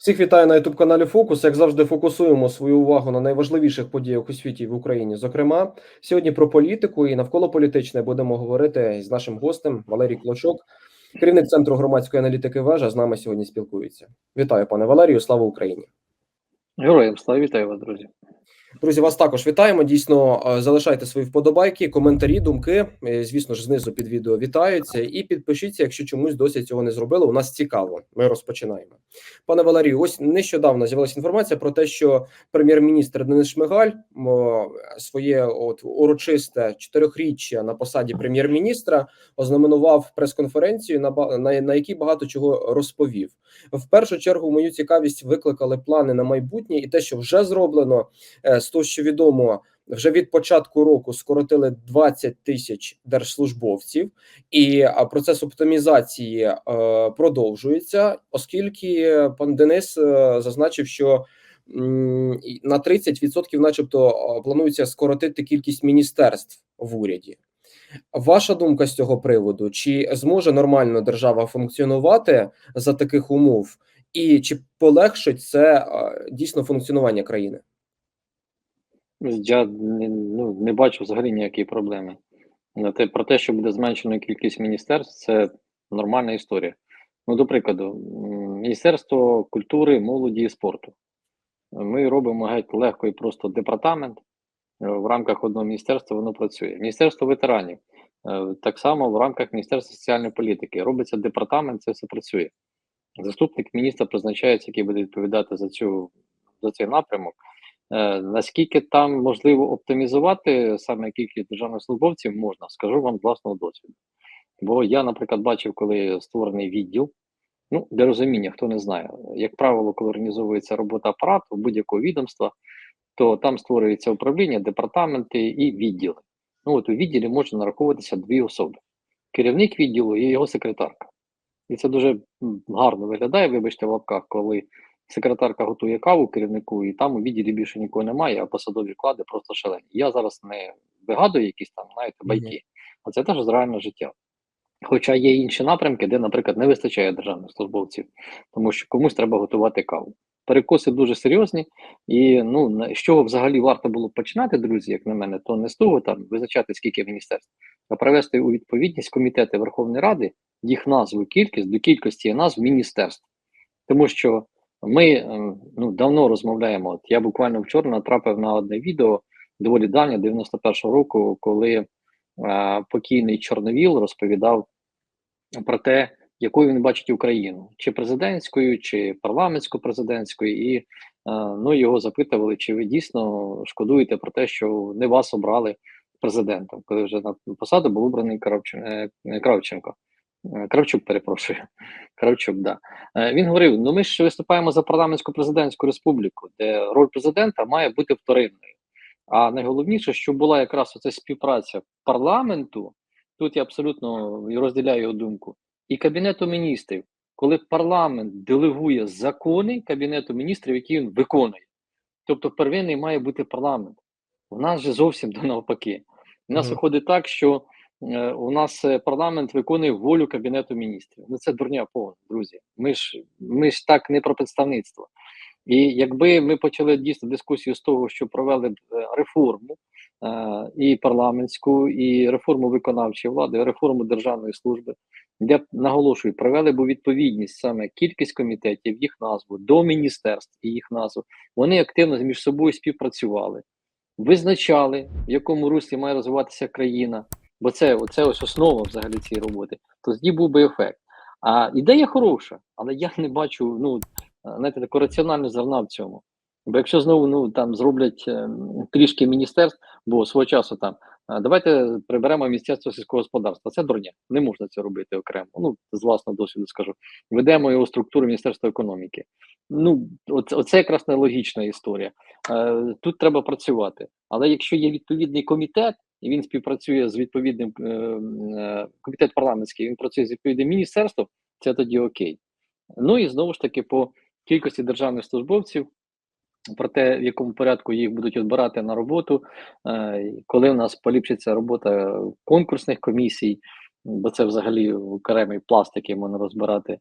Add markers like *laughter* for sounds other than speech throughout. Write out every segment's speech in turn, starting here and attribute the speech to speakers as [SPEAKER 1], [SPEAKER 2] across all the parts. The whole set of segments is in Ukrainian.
[SPEAKER 1] Всіх вітаю на youtube каналі Фокус. Як завжди, фокусуємо свою увагу на найважливіших подіях у світі в Україні. Зокрема, сьогодні про політику і навколо політичне будемо говорити з нашим гостем Валерій Клочок, керівник центру громадської аналітики. Вежа з нами сьогодні спілкується. Вітаю, пане Валерію. Слава Україні!
[SPEAKER 2] Героям слава вітаю вас, друзі.
[SPEAKER 1] Друзі, вас також вітаємо. Дійсно, е, залишайте свої вподобайки, коментарі, думки. Е, Звісно ж, знизу під відео вітаються. І підпишіться, якщо чомусь досі цього не зробили. У нас цікаво. Ми розпочинаємо. Пане Валерію, ось нещодавно з'явилася інформація про те, що прем'єр-міністр Денис Шмигаль своє от урочисте чотирьохріччя на посаді прем'єр-міністра ознаменував прес-конференцію, на, на, на якій багато чого розповів. В першу чергу мою цікавість викликали плани на майбутнє і те, що вже зроблено. З того, що відомо, вже від початку року скоротили 20 тисяч держслужбовців, і процес оптимізації е, продовжується, оскільки пан Денис е, зазначив, що на 30% начебто е, планується скоротити кількість міністерств в уряді. Ваша думка з цього приводу? Чи зможе нормально держава функціонувати за таких умов, і чи полегшить це дійсно функціонування країни?
[SPEAKER 2] Я не, ну, не бачу взагалі ніякої проблеми. Те, про те, що буде зменшена кількість міністерств, це нормальна історія. Ну, до прикладу, Міністерство культури, молоді і спорту. Ми робимо геть легко і просто департамент. Е, В рамках одного міністерства воно працює. Міністерство ветеранів е, так само в рамках Міністерства соціальної політики. Робиться департамент, це все працює. Заступник міністра призначається, який буде відповідати за цю за цей напрямок. Е, наскільки там можливо оптимізувати саме кількість державних службовців, можна, скажу вам з власного досвіду. Бо я, наприклад, бачив, коли створений відділ. Ну, для розуміння, хто не знає, як правило, коли організовується робота апарату будь-якого відомства, то там створюється управління, департаменти і відділи. Ну, от у відділі може нараховуватися дві особи: керівник відділу і його секретарка. І це дуже гарно виглядає, вибачте, в лапках, коли секретарка готує каву керівнику, і там у відділі більше нікого немає, а посадові клади просто шалені. Я зараз не вигадую якісь там, знаєте, байки, а це теж з реального життя. Хоча є інші напрямки, де, наприклад, не вистачає державних службовців, тому що комусь треба готувати каву. Перекоси дуже серйозні, і ну з чого взагалі варто було починати, друзі, як на мене, то не з того там визначати скільки міністерств, а привести у відповідність комітети Верховної Ради їх назву, кількість до кількості назв міністерств, тому що ми е, ну давно розмовляємо. От я буквально вчора натрапив на одне відео доволі давнє 91-го року, коли е, покійний Чорновіл розповідав про те, якою він бачить Україну, чи президентською, чи парламентсько-президентською, і е, ну його запитували, чи ви дійсно шкодуєте про те, що не вас обрали президентом, коли вже на посаду був обраний Кравчен- Кравченко. Е, Кравчук, перепрошую. Кравчук, да. Е, Він говорив: ну ми ж виступаємо за парламентську президентську республіку, де роль президента має бути вторинною. А найголовніше, що була якраз оця співпраця парламенту, тут я абсолютно розділяю його думку, і Кабінету міністрів, коли парламент делегує закони Кабінету міністрів, які він виконує. Тобто первинний має бути парламент. У нас же зовсім до навпаки. У нас
[SPEAKER 1] Мгм.
[SPEAKER 2] виходить так, що у нас е, парламент виконує волю Кабінету міністрів. Ну це дурня повна, друзі. Ми ж ми ж так не про представництво. І якби ми почали дійсно дискусію з того, що провели б е, реформу е, і парламентську, і реформу виконавчої влади, реформу державної служби, де наголошую, провели б у відповідність саме кількість комітетів, їх назву до міністерств і їх назву, вони активно між собою співпрацювали, визначали, в якому руслі має розвиватися країна, бо це, це ось основа взагалі цієї роботи. То тоді був би ефект. А ідея хороша, але я не бачу ну знаєте, таку раціональну зерна в цьому. Бо якщо знову ну там зроблять е, трішки міністерств, бо свого часу там давайте приберемо міністерство сільського господарства. Це дурня, не можна це робити окремо. Ну з власного досвіду скажу. Ведемо його структуру Міністерства економіки. Ну, оце, оце якраз нелогічна історія. Е, тут треба працювати. Але якщо є відповідний комітет, і він співпрацює з відповідним е, е, комітет парламентський, він працює з відповідним міністерством, це тоді окей. Ну і знову ж таки по кількості державних службовців, про те, в якому порядку їх будуть відбирати на роботу, е, коли в нас поліпшиться робота конкурсних комісій, бо це взагалі окремий пласт, який можна розбирати.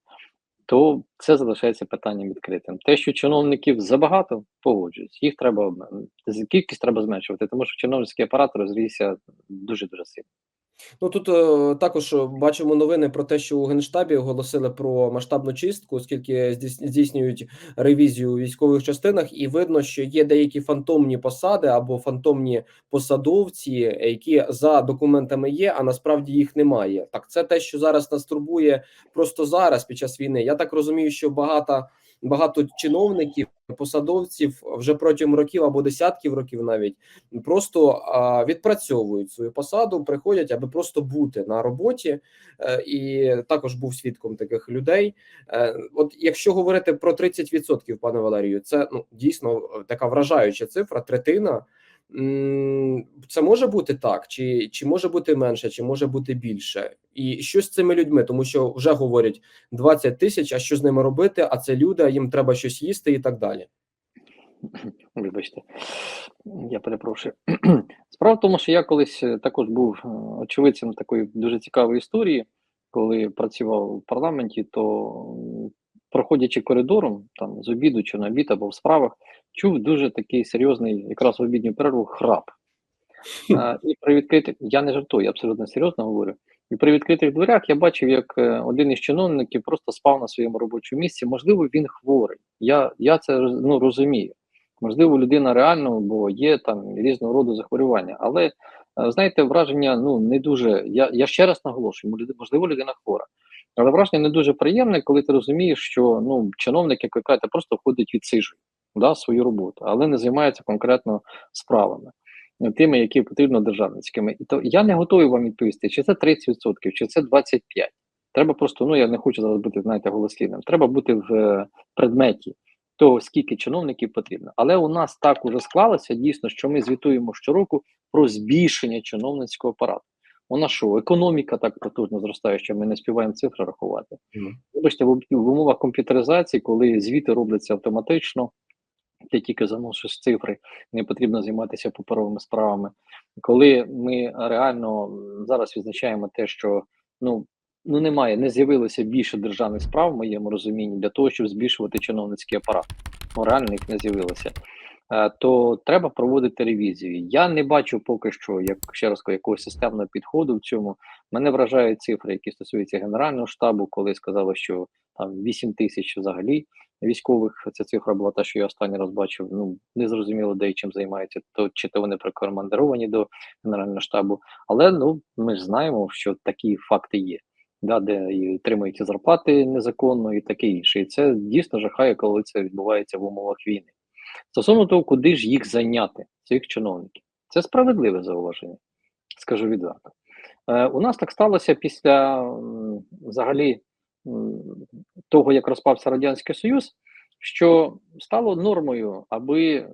[SPEAKER 2] То це залишається питанням відкритим. Те, що чиновників забагато, погоджуюсь, їх треба кількість треба зменшувати, тому що чиновницький апарат розрісся дуже дуже сильно.
[SPEAKER 1] Ну тут е, також е, бачимо новини про те, що у генштабі оголосили про масштабну чистку, оскільки здійс- здійснюють ревізію у військових частинах, і видно, що є деякі фантомні посади або фантомні посадовці, які за документами є, а насправді їх немає. Так, це те, що зараз нас турбує просто зараз під час війни. Я так розумію, що багато багато чиновників, посадовців вже протягом років або десятків років навіть просто відпрацьовують свою посаду, приходять, аби просто бути на роботі, е, і також був свідком таких людей. Е, От якщо говорити про 30%, пане Валерію, це ну дійсно е, така вражаюча цифра, третина. Це може бути так, чи, чи може бути менше, чи може бути більше, і що з цими людьми, тому що вже говорять 20 тисяч, а що з ними робити? А це люди, їм треба щось їсти і так далі.
[SPEAKER 2] Вибачте, я перепрошую. *clears throat* Справа в тому, що я колись е, також був е, очевидцем такої дуже цікавої історії, коли працював у парламенті, то проходячи коридором, там з обіду чи на обід або в справах, чув дуже такий серйозний, якраз в обідню перерву, храп. А, *laughs* і при відкритих, я не жартую, я абсолютно серйозно говорю. І при відкритих дверях я бачив, як е, один із чиновників просто спав на своєму робочому місці. Можливо, він хворий. Я, я це ну, розумію. Можливо, людина реально, бо є там різного роду захворювання. Але е, знаєте, враження ну не дуже. Я, я ще раз наголошую, можливо, людина хвора. Але враження не дуже приємне, коли ти розумієш, що ну чиновник, як ви кажете, просто ходить відсиджує да, свою роботу, але не займається конкретно справами е, тими, які потрібно державницькими. І то я не готовий вам відповісти, чи це 30%, чи це 25%. Треба просто, ну я не хочу зараз бути, знаєте, голослівним. Треба бути в е, предметі того, скільки чиновників потрібно. Але у нас так уже склалося дійсно, що ми звітуємо щороку про збільшення чиновницького апарату. У нас що, економіка так потужно зростає, що ми не співаємо цифри рахувати. Вибачте, в, в умовах комп'ютеризації, коли звіти робляться автоматично, ти тільки заносиш цифри, не потрібно займатися паперовими справами. Коли ми реально зараз відзначаємо те, що ну, ну немає, не з'явилося більше державних справ в моєму розумінні для того, щоб збільшувати чиновницький апарат. Ну реально їх не з'явилося. Е, То треба проводити ревізію. Я не бачу поки що, як ще раз кажу, якогось системного підходу в цьому. Мене вражають цифри, які стосуються генерального штабу, коли сказали, що там 8 тисяч взагалі військових. Ця цифра була та, що я останній раз бачив. Ну не зрозуміло, де і чим займаються, то чи то вони прикомандировані до генерального штабу. Але ну ми ж знаємо, що такі факти є. Да, де і отримують зарплати незаконно і таке інше. І це дійсно жахає, коли це відбувається в умовах війни. Стосовно того, куди ж їх зайняти, цих чиновників, це справедливе зауваження, скажу відверто. Е, у нас так сталося після взагалі того, як розпався Радянський Союз, що стало нормою, аби е,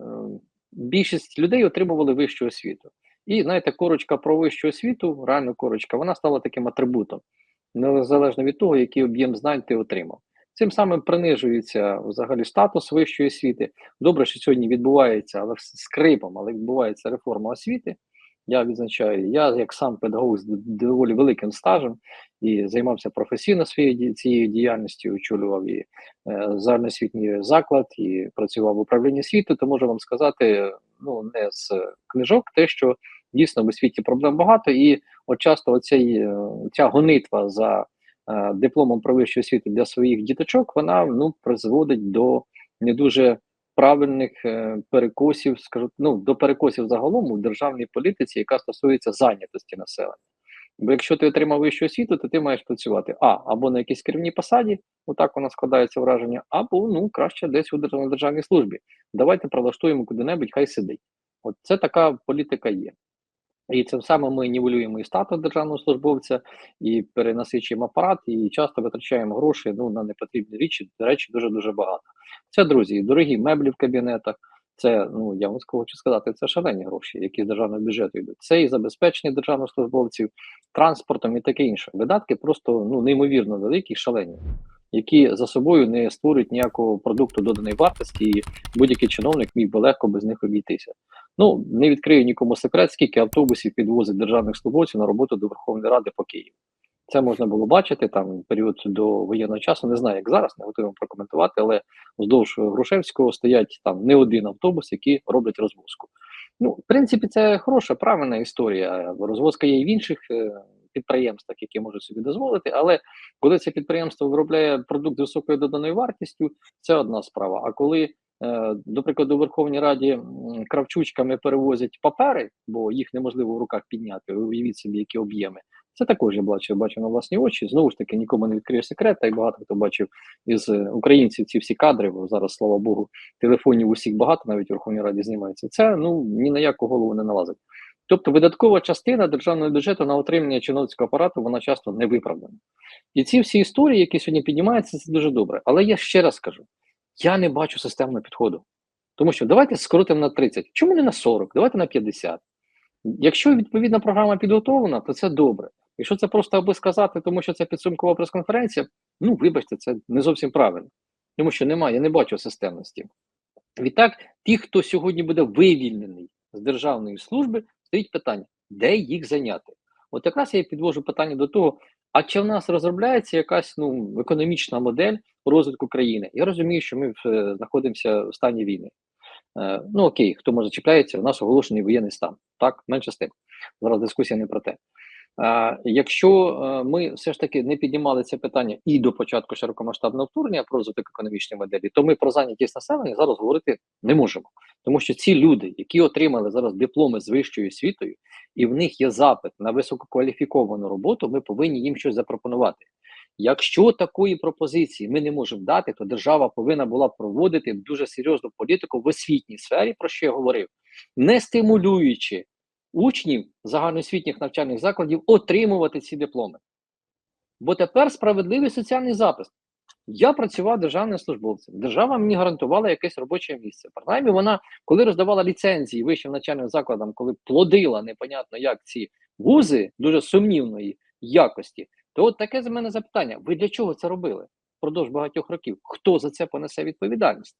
[SPEAKER 2] більшість людей отримували вищу освіту. І знаєте, корочка про вищу освіту, реально корочка, вона стала таким атрибутом, незалежно від того, який об'єм знань ти отримав. Цим самим принижується взагалі статус вищої освіти. Добре, що сьогодні відбувається, але скрипом, але відбувається реформа освіти. Я відзначаю, я як сам педагог з доволі великим стажем і займався професійно своєю цією діяльністю, очолював і е, загальноосвітній заклад і працював в управлінні освіти, то можу вам сказати, ну не з книжок, те, що дійсно в освіті проблем багато, і от часто оцей, е, ця гонитва за дипломом про вищу освіту для своїх діточок, вона ну призводить до не дуже правильних е, перекосів, скажу, ну до перекосів загалом у державній політиці, яка стосується зайнятості населення. Бо якщо ти отримав вищу освіту, то ти маєш працювати а або на якійсь керівній посаді, отак вона складається враження, або ну краще десь у державній службі. Давайте прилаштуємо куди-небудь, хай сидить. От це така політика є. І цим самим ми нівелюємо і статус державного службовця, і перенасичуємо апарат, і часто витрачаємо гроші ну, на непотрібні речі, речі дуже дуже багато. Це друзі, дорогі меблі в кабінетах. Це ну я вам хочу сказати, це шалені гроші, які з державного бюджету йдуть. Це і забезпечення державних службовців транспортом і таке інше. Видатки просто ну неймовірно великі, шалені, які за собою не створюють ніякого продукту доданої вартості, і будь-який чиновник міг би легко без них обійтися. Ну не відкрию нікому секрет, скільки автобусів підвозить державних службовців на роботу до Верховної Ради по Києву. Це можна було бачити там період до воєнного часу. Не знаю, як зараз, не вам прокоментувати, але вздовж Грушевського стоять там не один автобус, які роблять розвозку. Ну, в принципі, це хороша, правильна історія. Розвозка є і в інших е, підприємствах, які можуть собі дозволити. Але коли це підприємство виробляє продукт високою доданою вартістю, це одна справа. А коли Е, до прикладу, у Верховній Раді кравчучками перевозять папери, бо їх неможливо в руках підняти. Уявіть собі, які об'єми. Це також я бачив, бачив на власні очі. Знову ж таки, нікому не відкрию секрет, та й багато хто бачив із е, українців ці всі кадри, бо зараз, слава Богу, телефонів усіх багато, навіть у Верховній Раді знімається. Це ну ні на яку голову не налазить. Тобто видаткова частина державного бюджету на отримання чиновницького апарату вона часто не виправдана. І ці всі історії, які сьогодні піднімаються, це дуже добре. Але я ще раз скажу: я не бачу системного підходу. Тому що давайте скоротимо на 30. Чому не на 40? Давайте на 50. Якщо відповідна програма підготовлена, то це добре. Якщо це просто аби сказати, тому що це підсумкова прес-конференція, ну вибачте, це не зовсім правильно. Тому що немає, я не бачу системності. Відтак, ті, хто сьогодні буде вивільнений з державної служби, стоїть питання, де їх зайняти. От якраз я підвожу питання до того, а чи в нас розробляється якась ну економічна модель розвитку країни? Я розумію, що ми е, знаходимося в стані війни. Е, ну окей, хто може чіпляється, у нас оголошений воєнний стан. Так, менше з тим. Зараз дискусія не про те. Якщо е, ми все ж таки не піднімали це питання і до початку широкомасштабного вторгнення про розвиток економічної моделі, то ми про зайнятість населення зараз говорити не можемо. Тому що ці люди, які отримали зараз дипломи з вищою освітою, і в них є запит на висококваліфіковану роботу, ми повинні їм щось запропонувати. Якщо такої пропозиції ми не можемо дати, то держава повинна була проводити дуже серйозну політику в освітній сфері, про що я говорив, не стимулюючи учнів загальноосвітніх навчальних закладів отримувати ці дипломи. Бо тепер справедливий соціальний запис. Я працював державним службовцем. Держава мені гарантувала якесь робоче місце. Принаймні, вона, коли роздавала ліцензії вищим навчальним закладам, коли плодила непонятно як ці вузи дуже сумнівної якості, то от таке з мене запитання: ви для чого це робили впродовж багатьох років? Хто за це понесе відповідальність?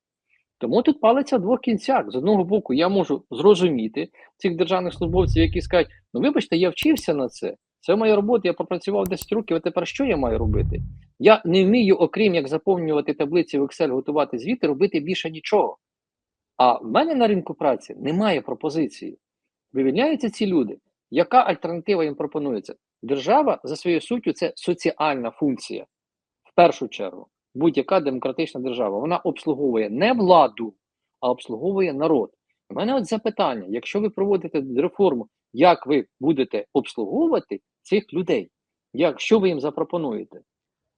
[SPEAKER 2] Тому тут палиться в двох кінцях. З одного боку, я можу зрозуміти цих державних службовців, які скажуть: ну вибачте, я вчився на це. Це моя робота, я попрацював 10 років, а тепер що я маю робити? Я не вмію, окрім як заповнювати таблиці в Excel, готувати звіти, робити більше нічого. А в мене на ринку праці немає пропозиції. Вивільняються ці люди. Яка альтернатива їм пропонується? Держава за своєю суттю це соціальна функція. В першу чергу, будь-яка демократична держава вона обслуговує не владу, а обслуговує народ. У мене от запитання: якщо ви проводите реформу, як ви будете обслуговувати цих людей? Як, що ви їм запропонуєте?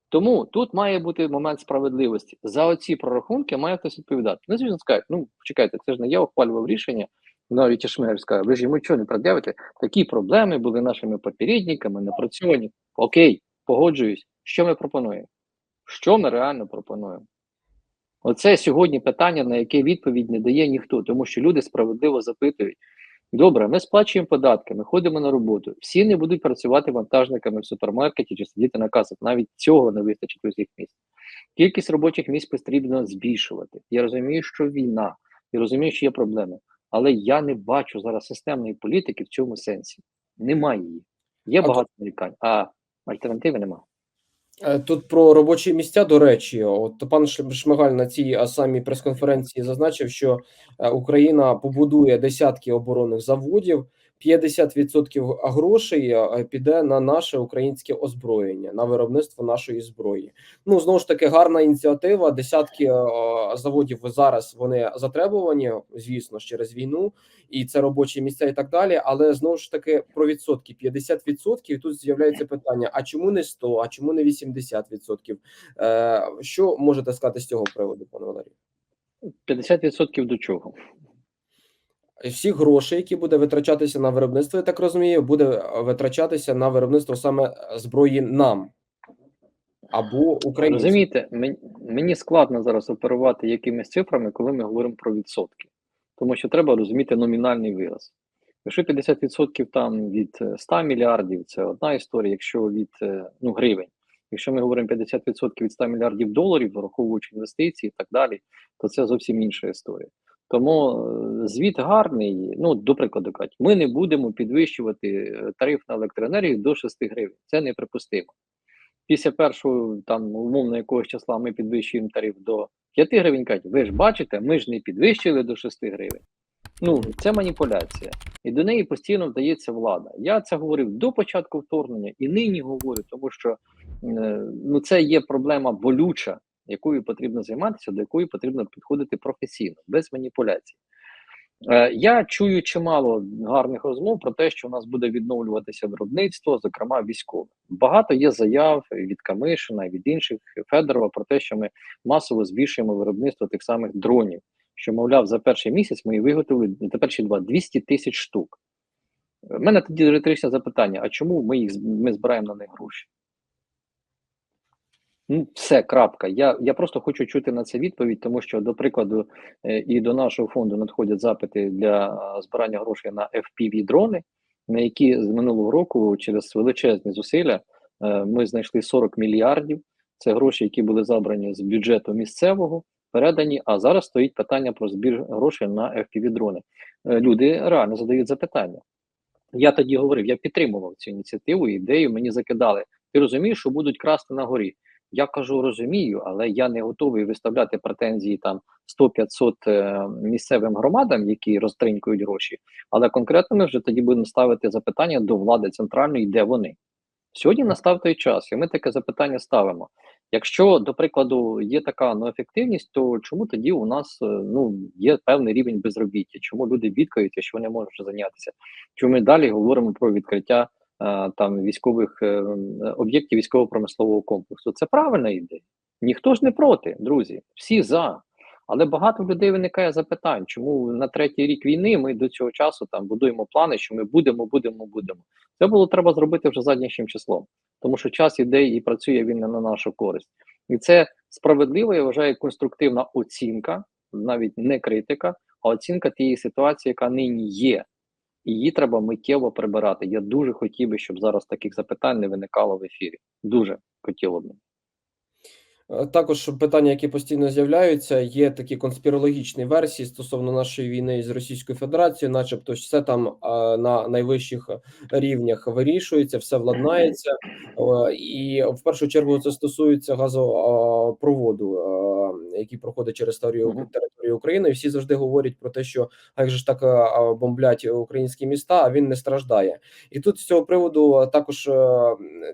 [SPEAKER 2] Тому тут має бути момент справедливості. За оці прорахунки має хтось відповідати. Ну, звісно, скажуть, ну чекайте, це ж не я ухвалював рішення. Навіть і Шмель сказав, ви ж йому чого не пред'явите? Такі проблеми були нашими попередниками, напрацьовані. Окей, погоджуюсь. Що ми пропонуємо? Що ми реально пропонуємо? Оце сьогодні питання, на яке відповідь не дає ніхто, тому що люди справедливо запитують. Добре, ми сплачуємо податки, ми ходимо на роботу. Всі не будуть працювати вантажниками в супермаркеті чи сидіти на касах. Навіть цього не вистачить усіх місць. Кількість робочих місць потрібно збільшувати. Я розумію, що війна, я розумію, що є проблеми. Але я не бачу зараз системної політики в цьому сенсі. Немає її. Є багато нарікань, а альтернативи немає.
[SPEAKER 1] Е, Тут про робочі місця, до речі, от пан Шмигаль на цій самій прес-конференції зазначив, що е, Україна побудує десятки оборонних заводів, 50% грошей е, піде на наше українське озброєння, на виробництво нашої зброї. Ну знову ж таки, гарна ініціатива. Десятки е, заводів зараз вони затребувані, звісно, через війну, і це робочі місця, і так далі. Але знову ж таки про відсотки 50%, і тут з'являється питання: а чому не 100, а чому не 80%? Е, Що можете сказати з цього приводу, пане Валерію?
[SPEAKER 2] 50% до чого?
[SPEAKER 1] Всі гроші, які буде витрачатися на виробництво, я так розумію, буде витрачатися на виробництво саме зброї нам або українцям.
[SPEAKER 2] Розумієте, мені складно зараз оперувати якимись цифрами, коли ми говоримо про відсотки. Тому що треба розуміти номінальний вираз. Якщо 50% там від е, 100 мільярдів, це одна історія, якщо від е, ну, гривень. Якщо ми говоримо 50% від 100 мільярдів доларів, враховуючи інвестиції і так далі, то це зовсім інша історія. Тому е, звіт гарний. Ну, до прикладу, кажуть, ми не будемо підвищувати е, тариф на електроенергію до 6 гривень. Це неприпустимо. Після першого там умовно якогось числа ми підвищуємо тариф до 5 гривень. Кажуть, ви ж бачите, ми ж не підвищили до 6 гривень. Ну, це маніпуляція. І до неї постійно вдається влада. Я це говорив до початку вторгнення і нині говорю, тому що е, ну, це є проблема болюча, якою потрібно займатися, до якої потрібно підходити професійно, без маніпуляцій. Е, Я чую чимало гарних розмов про те, що у нас буде відновлюватися виробництво, зокрема військове. Багато є заяв від Камишина, від інших Федорова про те, що ми масово збільшуємо виробництво тих самих дронів. Що, мовляв, за перший місяць ми виготовили за перші два 200 тисяч штук. У мене тоді риторичне запитання: а чому ми їх ми збираємо на них гроші? Ну, все, крапка. Я, я просто хочу чути на це відповідь, тому що, до прикладу, е, і до нашого фонду надходять запити для е, збирання грошей на fpv дрони, на які з минулого року через величезні зусилля е, ми знайшли 40 мільярдів. Це гроші, які були забрані з бюджету місцевого, передані. А зараз стоїть питання про збір грошей на fpv дрони. Люди реально задають запитання. Я тоді говорив, я підтримував цю ініціативу, ідею. Мені закидали. Ти розумієш, що будуть красти на горі? Я кажу, розумію, але я не готовий виставляти претензії там 100-500 е, місцевим громадам, які розтринькують гроші. Але конкретно ми вже тоді будемо ставити запитання до влади центральної, де вони. Сьогодні настав той час, і ми таке запитання ставимо. Якщо, до прикладу, є така неефективність, то чому тоді у нас е, ну є певний рівень безробіття? Чому люди бідкаються, що вони можуть зайнятися? Чому ми далі говоримо про відкриття там військових е, об'єктів військово-промислового комплексу? Це правильна ідея. Ніхто ж не проти, друзі, всі за. Але багато людей виникає запитань, чому на третій рік війни ми до цього часу там будуємо плани, що ми будемо, будемо, будемо. Це було треба зробити вже заднішнім числом, тому що час іде і працює він не на нашу користь, і це справедливо, я вважаю, конструктивна оцінка, навіть не критика, а оцінка тієї ситуації, яка нині є. Її треба миттєво прибирати. Я дуже хотів би, щоб зараз таких запитань не виникало в ефірі. Дуже хотіло б.
[SPEAKER 1] Е, Також питання, які постійно з'являються, є такі конспірологічні версії стосовно нашої війни з Російською Федерацією, начебто, все там е, на найвищих рівнях вирішується, все владнається, Е, і в першу чергу це стосується газопроводу, який проходить через територію. України. І всі завжди говорять про те, що як же ж так бомблять українські міста, а він не страждає. І тут з цього приводу також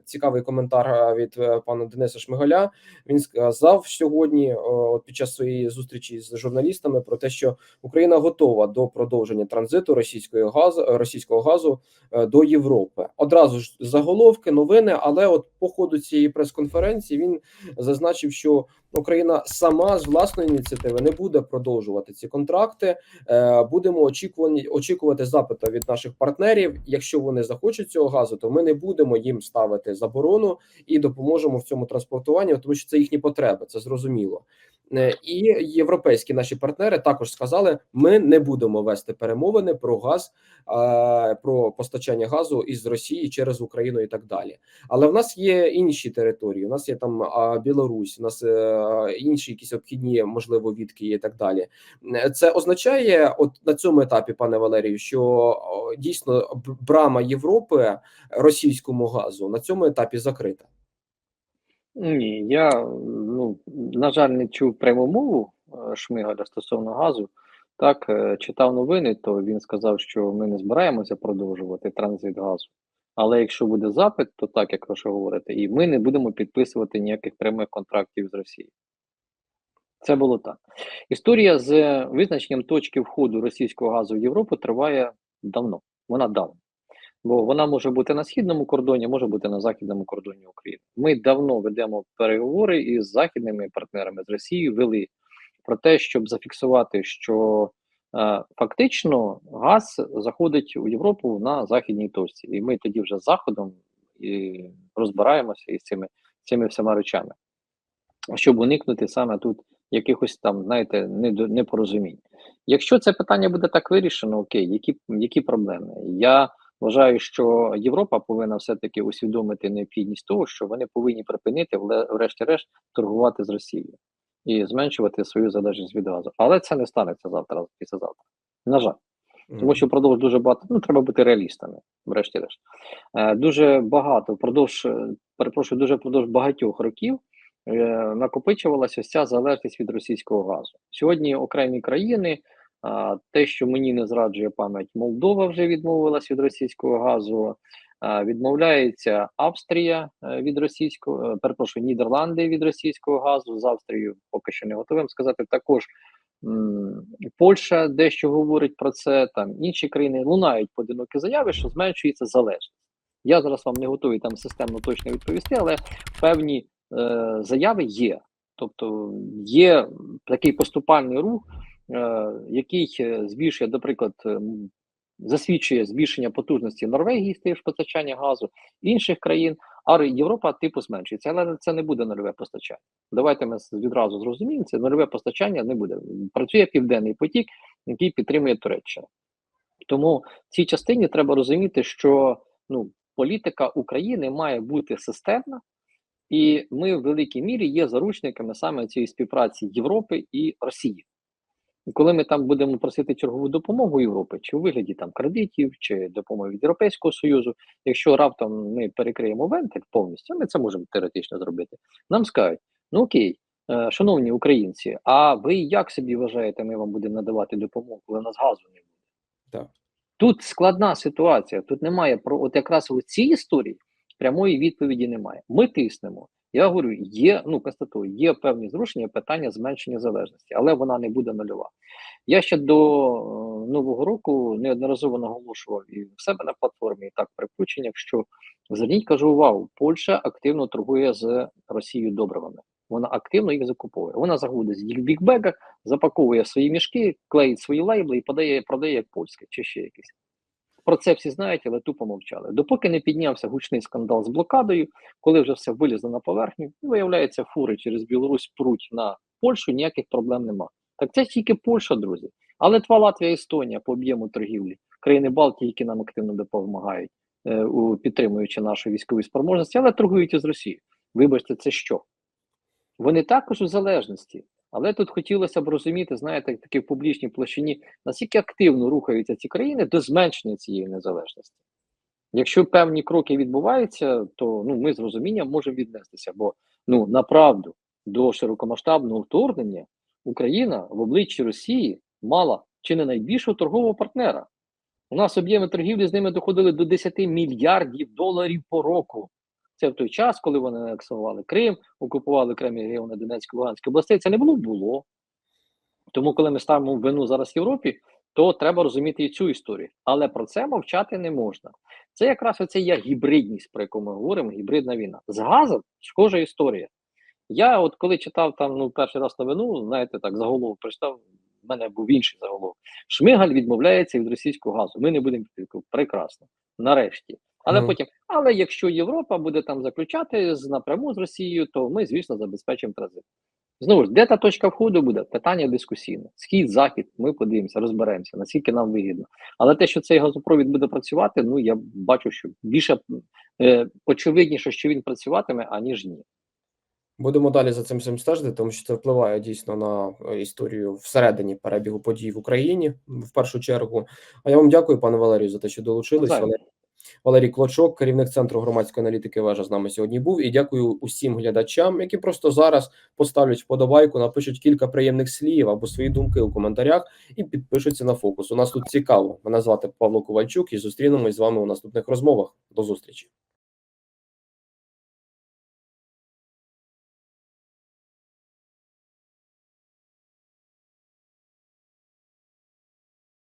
[SPEAKER 1] цікавий коментар від пана Дениса Шмигаля. Він сказав сьогодні, е, от під час своєї зустрічі з журналістами, про те, що Україна готова до продовження транзиту російської газу російського газу е, до Європи. Одразу ж заголовки, новини. Але от по ходу цієї прес-конференції він зазначив, що Україна сама з власної ініціативи не буде продовжувати ці контракти. Е, Будемо очікувані очікувати запита від наших партнерів. Якщо вони захочуть цього газу, то ми не будемо їм ставити заборону і допоможемо в цьому транспортуванні, тому що це їхні потреби, це зрозуміло. Е, І європейські наші партнери також сказали: ми не будемо вести перемовини про газ, е, про постачання газу із Росії через Україну і так далі. Але в нас є інші території. У нас є там Білорусь, у нас е, інші якісь обхідні, можливо, відки і так далі. Це означає, от на цьому етапі, пане Валерію, що дійсно брама Європи російському газу на цьому етапі закрита.
[SPEAKER 2] Ні, я ну на жаль не чув пряму мову е, Шмигаля стосовно газу. Так, е, читав новини, то він сказав, що ми не збираємося продовжувати транзит газу. Але якщо буде запит, то так, як ви ще говорите, і ми не будемо підписувати ніяких прямих контрактів з Росією. Це було так. Історія з визначенням точки входу російського газу в Європу триває давно. Вона давно. Бо вона може бути на східному кордоні, може бути на західному кордоні України. Ми давно ведемо переговори із західними партнерами з Росією, вели про те, щоб зафіксувати, що е, фактично газ заходить у Європу на західній точці, і ми тоді вже з заходом і розбираємося із цими, цими всіма речами, щоб уникнути саме тут якихось там, знаєте, непорозумінь. Якщо це питання буде так вирішено, окей, які, які проблеми? Я вважаю, що Європа повинна все-таки усвідомити необхідність того, що вони повинні припинити, врешті-решт, торгувати з Росією. і зменшувати свою залежність від газу. Але це не станеться завтра, післязавтра. На жаль. Тому що впродовж дуже багато, ну треба бути реалістами, врешті-решт. Е, дуже багато, впродовж, е, перепрошую, дуже впродовж багатьох років е, накопичувалася ця залежність від російського газу. Сьогодні окремі країни, те, що мені не зраджує пам'ять, Молдова вже відмовилась від російського газу, відмовляється Австрія е, від російського, е, перепрошую, Нідерланди від російського газу. З Австрією поки що не готовим сказати. Також Польща дещо говорить про це, там інші країни лунають поодинокі заяви, що зменшується залежність. Я зараз вам не готовий там системно точно відповісти, але певні е, заяви є. Тобто є такий поступальний рух, який е, збільшує, наприклад, ем, засвідчує збільшення потужності Норвегії з постачання газу, інших країн, а Європа типу зменшується. Але це не буде нульове постачання. Давайте ми відразу зрозуміємо, це нульове постачання не буде. Працює південний потік, який підтримує Туреччина. Тому в цій частині треба розуміти, що ну, політика України має бути системна, і ми в великій мірі є заручниками саме цієї співпраці Європи і Росії. І коли ми там будемо просити чергову допомогу Європи, чи у вигляді там кредитів, чи допомоги від Європейського Союзу, якщо раптом ми перекриємо вентиль повністю, ми це можемо теоретично зробити. Нам скажуть: ну окей, е, шановні українці, а ви як собі вважаєте, ми вам будемо надавати допомогу, коли нас газу не буде?
[SPEAKER 1] Так.
[SPEAKER 2] Тут складна ситуація. Тут немає про от якраз у цій історії прямої відповіді немає. Ми тиснемо. Я говорю, є, ну констатую, є певні зрушення питання зменшення залежності, але вона не буде нульова. Я ще до е, нового року неодноразово наголошував і в себе на платформі, і так при включеннях, що зверніть кажу увагу, Польща активно торгує з Росією добривами. Вона активно їх закуповує. Вона заходить в бікбегах, запаковує в свої мішки, клеїть свої лейбли і подає, продає як польське чи ще якесь. Про це всі знають, але тупо мовчали. Допоки не піднявся гучний скандал з блокадою, коли вже все вилізло на поверхню, і виявляється, фури через Білорусь пруть на Польщу, ніяких проблем нема. Так це тільки Польща, друзі. А Литва, Латвія, Естонія по об'єму торгівлі, країни Балтії, які нам активно допомагають, е, підтримуючи нашу військові спроможності, але торгують із Росією. Вибачте, це що? Вони також у залежності. Але тут хотілося б розуміти, знаєте, таки в публічній площині, наскільки активно рухаються ці країни до зменшення цієї незалежності. Якщо певні кроки відбуваються, то ну, ми з розумінням можемо віднестися. Бо ну направду до широкомасштабного вторгнення Україна в обличчі Росії мала чи не найбільшого торгового партнера. У нас об'єми торгівлі з ними доходили до 10 мільярдів доларів по року. Це в той час, коли вони анексували Крим, окупували окремі регіони Донецької Луганської областей. Це не було було. Тому, коли ми ставимо вину зараз Європі, то треба розуміти і цю історію. Але про це мовчати не можна. Це якраз оце є гібридність, про яку ми говоримо, гібридна війна. З газом схожа історія. Я, от коли читав там ну, перший раз новину, знаєте, так заголовок прочитав, в мене був інший заголовок. Шмигаль відмовляється від російського газу. Ми не будемо. Прекрасно. Нарешті. Але
[SPEAKER 1] Мгм.
[SPEAKER 2] потім, але якщо Європа буде там заключати з напряму з Росією, то ми, звісно, забезпечимо транзит. Знову ж, де та точка входу буде? Питання дискусійне. Схід, захід, ми подивимося, розберемося, наскільки нам вигідно. Але те, що цей газопровід буде працювати, ну я бачу, що більше е, очевидніше, що він працюватиме, аніж ні.
[SPEAKER 1] Будемо далі за цим всім стежити, тому що це впливає дійсно на е, історію всередині перебігу подій в Україні в першу чергу. А я вам дякую, пане Валерію, за те, що долучились. Валерій, Валерій Клочок, керівник центру громадської аналітики вежа з нами сьогодні був. І дякую усім глядачам, які просто зараз поставлять вподобайку, напишуть кілька приємних слів або свої думки у коментарях і підпишуться на фокус. У нас тут цікаво. Мене звати Павло Ковальчук, і зустрінемось з вами у наступних розмовах. До зустрічі.